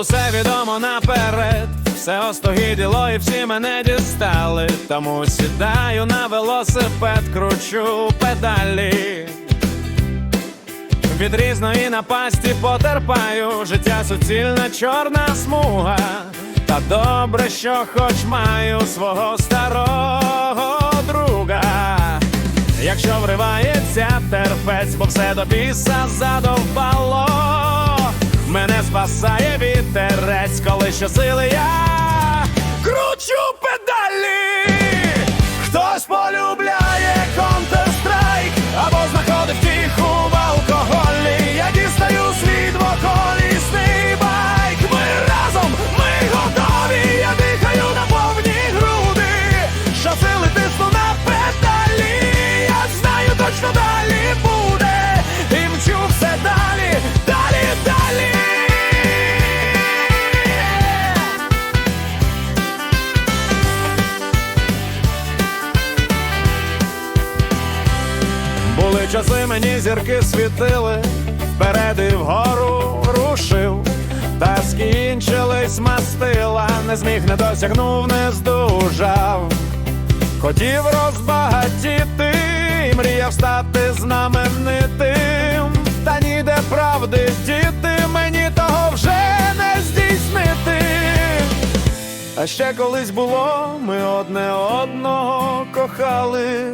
Усе відомо наперед, все остогіділо і всі мене дістали. Тому сідаю на велосипед, кручу педалі. Від різної напасті потерпаю, життя суцільна чорна смуга. Та добре, що хоч маю свого старого друга. Якщо вривається терпець, бо все до біса задовбало. Мене спасає вітерець, коли щосили я Були часи, мені зірки світили, вперед і вгору рушив, та скінчились мастила, не зміг, не досягнув, не здужав. Хотів розбагатіти, і мріяв стати знаменитим, та ніде правди діти, мені того вже не здійснити. А ще колись було, ми одне одного кохали.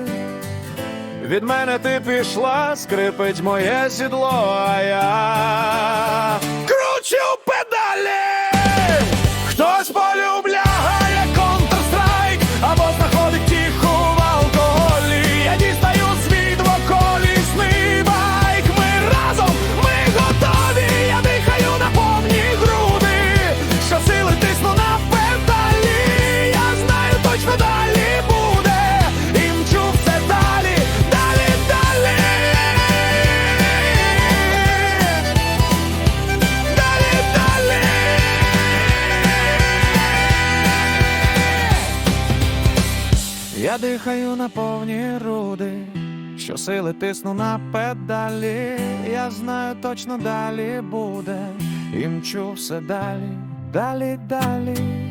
Від мене ти пішла, скрипить моє сідло, а я Я дихаю на повні груди, щосили тисну на педалі. Я знаю, точно далі буде. І мчу все далі, далі, далі.